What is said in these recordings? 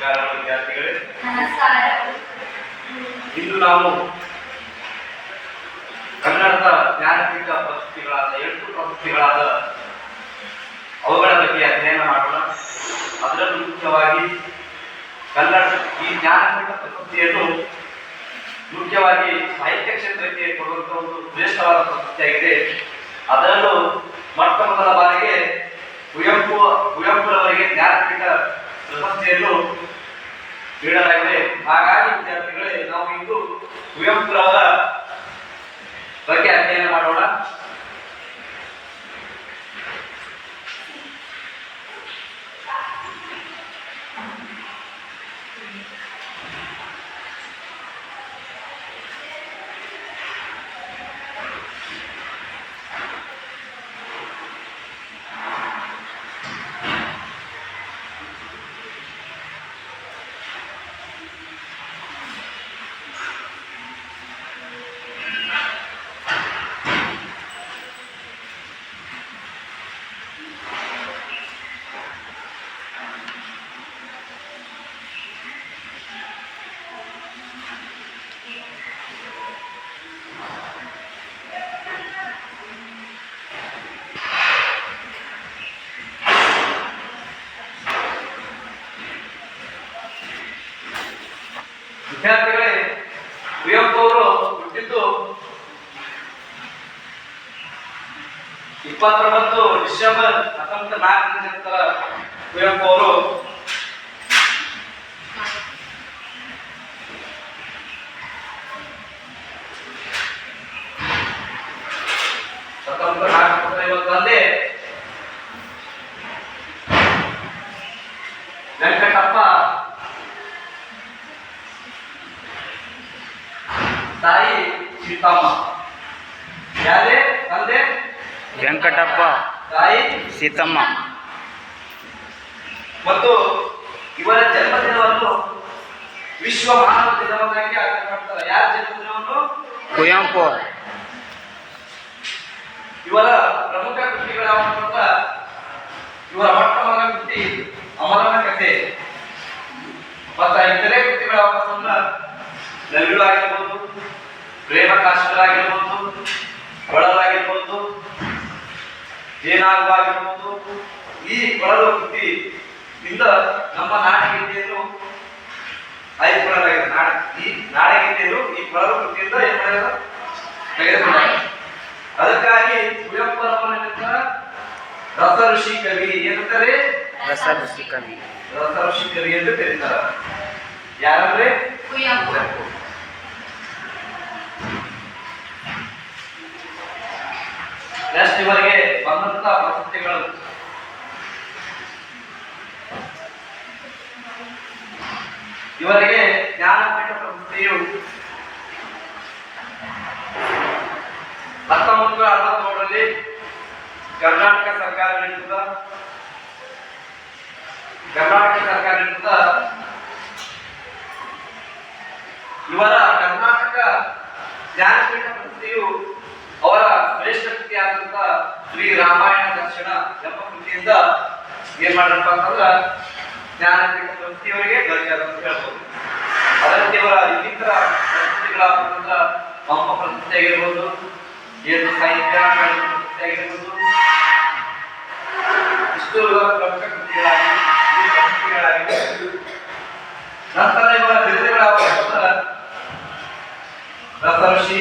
ನಮಸ್ಕಾರ ವಿದ್ಯಾರ್ಥಿಗಳೇ. ಇಂದು ನಾವು ಕನ್ನಡದ ಜ್ಞಾನಪೀಠ ಪ್ರಶಸ್ತಿಗಳಾದ ಎಂಟು ಪ್ರಶಸ್ತಿಗಳಾದ ಅವುಗಳ ಬಗ್ಗೆ ಅಧ್ಯಯನ ಮಾಡೋಣ. ಅದರಲ್ಲೂ ಮುಖ್ಯವಾಗಿ ಕನ್ನಡ ಈ ಜ್ಞಾನಪೀಠ ಪ್ರಶಸ್ತಿಯನ್ನು ಮುಖ್ಯವಾಗಿ ಸಾಹಿತ್ಯ ಕ್ಷೇತ್ರಕ್ಕೆ ಕೊಡುವಂತಹ ಒಂದು ಶ್ರೇಷ್ಠವಾದ ಪ್ರಶಸ್ತಿಯಾಗಿದೆ. ಅದರಲ್ಲೂ ಮೊಟ್ಟ ಮೊದಲ ಬಾರಿಗೆ ಕುವೆಂಪು ಕುವೆಂಪುರವರಿಗೆ ಜ್ಞಾನಪೀಠ ಪ್ರಶಸ್ತಿಯನ್ನು ನೀಡಲಾಗಿದೆ. ಹಾಗಾಗಿ ವಿದ್ಯಾರ್ಥಿಗಳೇ ನಾವು ಇಂದು ಕುವೆಂಪುರವರ ಬಗ್ಗೆ ಅಧ್ಯಯನ ಮಾಡೋಣ. ವಿದ್ಯಾರ್ಥಿಗಳೇ ಕುವೆಂಪು ಅವರು ಹುಟ್ಟಿದ್ದು ಇಪ್ಪತ್ತೊಂಬತ್ತು ಡಿಸೆಂಬರ್ ಹತ್ತೊಂಬತ್ತು ನಾಲ್ಕು ನಂತರ ಕುವೆಂಪು ಅವರು ಹತ್ತೊಂಬತ್ತು ನಾಲ್ಕು ಐವತ್ತರಲ್ಲಿ ವೆಂಕಟಪ್ಪ ತಾಯಿ ಸೀತಮ್ಮ ಯಾರೇ ತಂದೆ? ವೆಂಕಟಪ್ಪ. ತಾಯಿ ಸೀತಮ್ಮ. ಮತ್ತು ಇವರ ಜನ್ಮದಿನವನ್ನು ವಿಶ್ವ ಮಾನವ ದಿನವನ್ನಾಗಿ ಆಚರಣೆ ಮಾಡ್ತಾರೆ. ಯಾರ ಜನ್ಮದಿನವನ್ನು? ಕುವೆಂಪು. ಇವರ ಪ್ರಮುಖ ಕೃತಿಗಳಾದಂತ ಇವರ ಮೊಟ್ಟ ಮೊದಲ ಕೃತಿ ಅಮರನ ಕಥೆ. ಮತ್ತು ಇತರೆ ಕೃತಿಗಳಾದಂತ ನವಿಲು ಆಗಿರ್ಬೋದು ಪ್ರೇಮ ಕಾಷ್ಟರಾಗಿರ್ಬೋದು ಕೊಳಲಾಗಿರ್ಬೋದು ಜೇನಾಗವಾಗಿರ್ಬೋದು ಈ ಕೊಳಲು ಕೃತಿ ಇಂದ ನಮ್ಮ ನಾಟಕೀಯತೆಯನ್ನು ಆಯ್ದುಕೊಳ್ಳಲಾಗಿದೆ. ನಾಡ ಈ ನಾಡಗೀತೆಯನ್ನು ಈ ಕೊಳಲು ಕೃತಿಯಿಂದ ಏನ್ ಮಾಡಿದ ಅದಕ್ಕಾಗಿ ಕುವೆಂಪುರವರ ರಸ ಋಷಿ ಕವಿ ಏನಂತಾರೆ? ರಸ ಋಷಿ ಕವಿ. ರಸ ಋಷಿ ಕವಿ ಎಂದು ಕರೀತಾರೆ. ಯಾರಂದ್ರೆ? ಕುವೆಂಪು ನೆಕ್ಸ್ಟ್ ಇವರಿಗೆ ಬಂದಂತ ಪ್ರಶಸ್ತಿಗಳು ಇವರಿಗೆ ಜ್ಞಾನಪೀಠ ಪ್ರಶಸ್ತಿಯು ಹತ್ತೊಂಬತ್ತು ನೂರ ಅರವತ್ತೇಳರಲ್ಲಿ ಕರ್ನಾಟಕ ಸರ್ಕಾರ ನೀಡಿದ ಕರ್ನಾಟಕ ಸರ್ಕಾರ ನೀಡಿದ ಇವರ ಕರ್ನಾಟಕ ಜ್ಞಾನಪೀಠ ಪ್ರಶಸ್ತಿಯು ಅವರ ಶ್ರೇಷ್ಠ ಆದಂತ ಶ್ರೀ ರಾಮಾಯಣ ದರ್ಶನ ಎಂಬ ಕೃತಿಯಿಂದ ಏನ್ ಮಾಡ್ರಪ್ಪ ಅಂತಂದ್ರ ಜ್ಞಾನಪೀಠ ಸಂಸ್ಥೆಯವರಿಗೆ ದೊರೆಯದ ಅಂತ ಹೇಳ್ಬೋದು. ಅದಕ್ಕೆ ಇವರ ಇನ್ನಿತರ ಪ್ರಶಸ್ತಿಗಳಾದಂತ ಮಮ್ಮ ಪ್ರಶಸ್ತಿ ಆಗಿರ್ಬೋದು ಏನು ಸಾಹಿತ್ಯ ಪ್ರಶಸ್ತಿ ಆಗಿರ್ಬೋದು ಇಷ್ಟು ಇವರ ಪ್ರಮುಖ ಕೃತಿಗಳಾಗಿ ನಂತರ ಇವರ ರಸಋಷಿ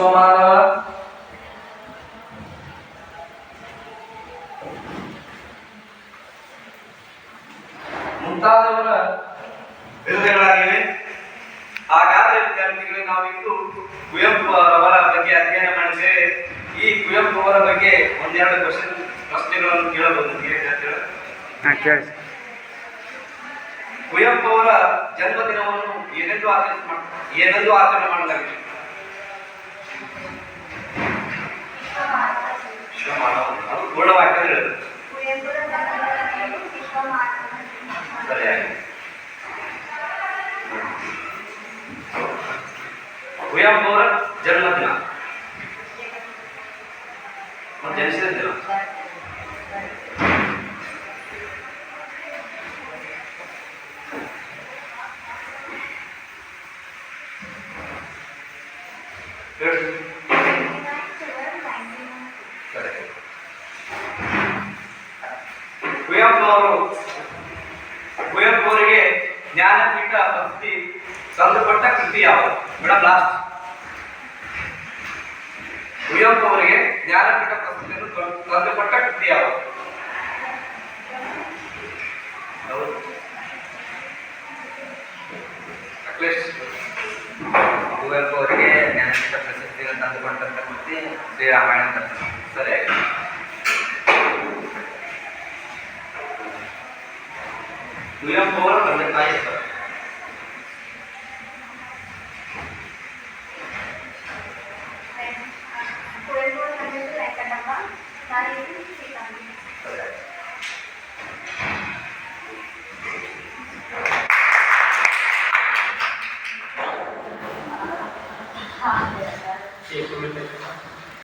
ವಿಶ್ವಮಾನವ ಮುಂತಾದವರ ವಿರುದ್ಧಗಳಾಗಿವೆ. ಹಾಗಾದ್ರೆ ವಿದ್ಯಾರ್ಥಿಗಳೇ ನಾವಿಂದು ಕುವೆಂಪು ಅವರ ಬಗ್ಗೆ ಅಧ್ಯಯನ ಮಾಡಿದ್ದೇವೆ ಈ ಕುವೆಂಪು ಅವರ ಬಗ್ಗೆ ಒಂದೆರಡು ಕ್ವಶನ್ ಪ್ರಶ್ನೆಗಳನ್ನು ಕೇಳಬಹುದು. ವಿದ್ಯಾರ್ಥಿಗಳು ಕುವೆಂಪು ಅವರ ಜನ್ಮದಿನವನ್ನು ಏನೆಂದು ಆಚರಣೆ ಮಾಡ ಏನೆಂದು ಆಚರಣೆ ಮಾಡಲಾಗಿದೆ? ವಿಶ್ವಮಾನವ ಅದು ಪೂರ್ಣವಾಕ್ಯ ಹೇಳುದು ಕುವೆಂಪುರ ಜನ್ಮದಿನವನ್ನು ವಿಶ್ವ ಮಾನವ ಸರಿಯಾಗಿ ಕುವೆಂಪು ಅವರ ಜನ್ಮದಿನ ಅವ್ರು ಜನಿಸಿದ ದಿನ ಕುವೆಂಪು ಅವರು ಕುವೆಂಪು ಅವರಿಗೆ ಜ್ಞಾನಪೀಠ ಪ್ರಶಸ್ತಿ ತಂದುಕೊಟ್ಟ ಕೃತಿ ಯಾವುದು? ಮೇಡಮ್ ಲಾಸ್ಟ್ ಕುವೆಂಪು ಅವರಿಗೆ ಜ್ಞಾನಪೀಠ ಪ್ರಶಸ್ತಿಯನ್ನು ತಂದುಕೊಟ್ಟ ಕೃತಿ ಯಾವುದು? ಕುವೆಂಪು ಅವರಿಗೆ ಜ್ಞಾನಪೀಠ ಪ್ರಶಸ್ತಿಯನ್ನು ತಂದುಕೊಂಡಂತ ಕೃತಿ ಶ್ರೀರಾಮಾಯಣ ಸರಿ ಸರಿಯಾಗಿ ಕುವೆಂಪು ಅವರ ತಂದೆ ತಾಯಿ